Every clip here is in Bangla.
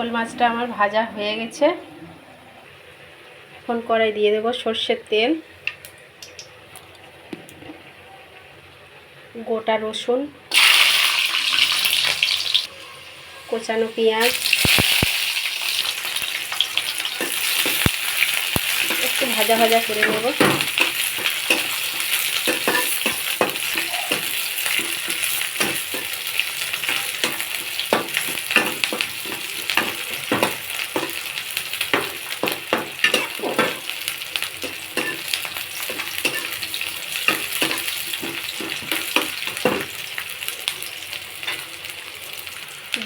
শোল মাছটা আমার ভাজা হয়ে গেছে। এখন কড়াই দিয়ে দেবো সর্ষের তেল। গোটা রসুন। কোচানো পেঁয়াজ। একটু ভাজা ভাজা করে নেব।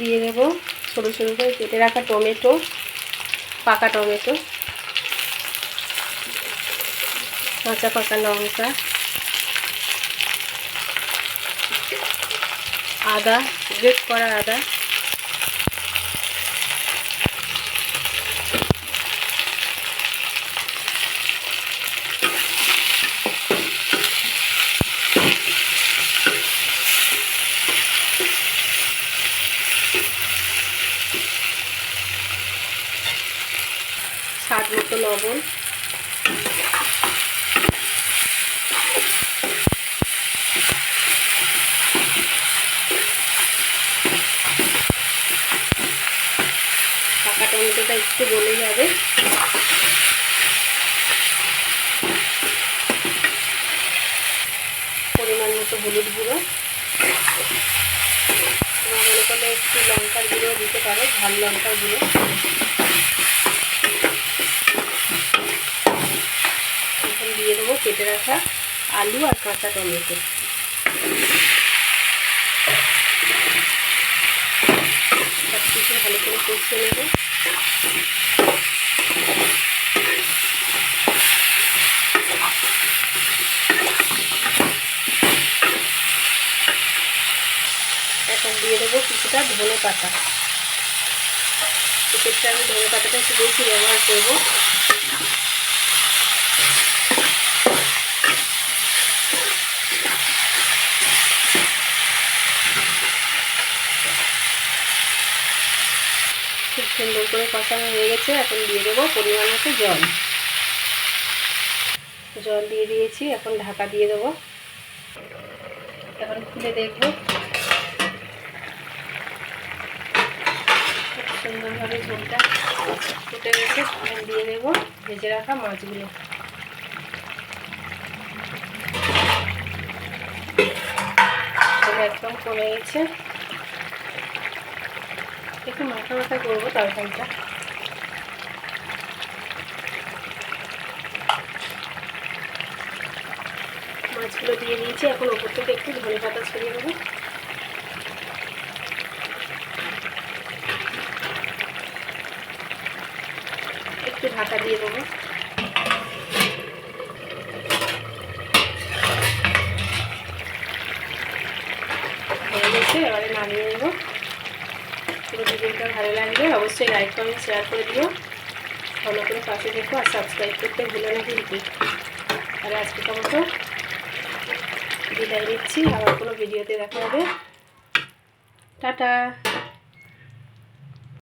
দিয়ে দেব ছোটো ছোটো করে কেটে রাখা টমেটো, পাকা টমেটো। কাঁচা পাকা লঙ্কা। আদা গ্রেট করা আদা। মতো লবণ। পাকা টমেটোটা একটু গলে যাবে। পরিমাণ মতো হলুদ গুঁড়ো। মনে করলে একটু লঙ্কার গুঁড়ো দিতে পারো, ঝাল লঙ্কার গুঁড়ো। দিয়ে দেবো কেটে রাখা আলু আর কাঁচা টমেটো। সব কিছু ভালো করে কষিয়ে নেব। এখন দিয়ে দেবো কিছুটা ধনে পাতা। সেক্ষেত্রে আমি ধনে পাতাটা একটু বেশি ব্যবহার করব। খুব সুন্দর করে কষানো হয়ে গেছে। এখন দিয়ে দেবো পরিমাণ মতো জল। জল দিয়ে দিয়েছি, এখন ঢাকা দিয়ে দেবো। এখন খুলে দেখব। খুব সুন্দরভাবে ঝোলটা ফুটে গেছে। দিয়ে দেবো ভেজে রাখা মাছগুলো। একদম কমে গেছে। একটু মাথা মাথা করব, তরকারিটা। মাছগুলো দিয়ে দিয়েছি এখন ওপর থেকে একটু ধনে পাতা ছড়িয়ে দেবো একটু ঢাকা দিয়ে দেবো। এবারে নামিয়ে নেব। পুরো ভিডিওটা ভালো লাগলে অবশ্যই লাইক কমেন্ট শেয়ার করে দিও। ফলো করে পাশে দেখো আর সাবস্ক্রাইব করতে ভুলো না কিন্তু। আর আজকে মতো বিদায় নিচ্ছি, আবার কোনো ভিডিওতে দেখা হবে। টাটা!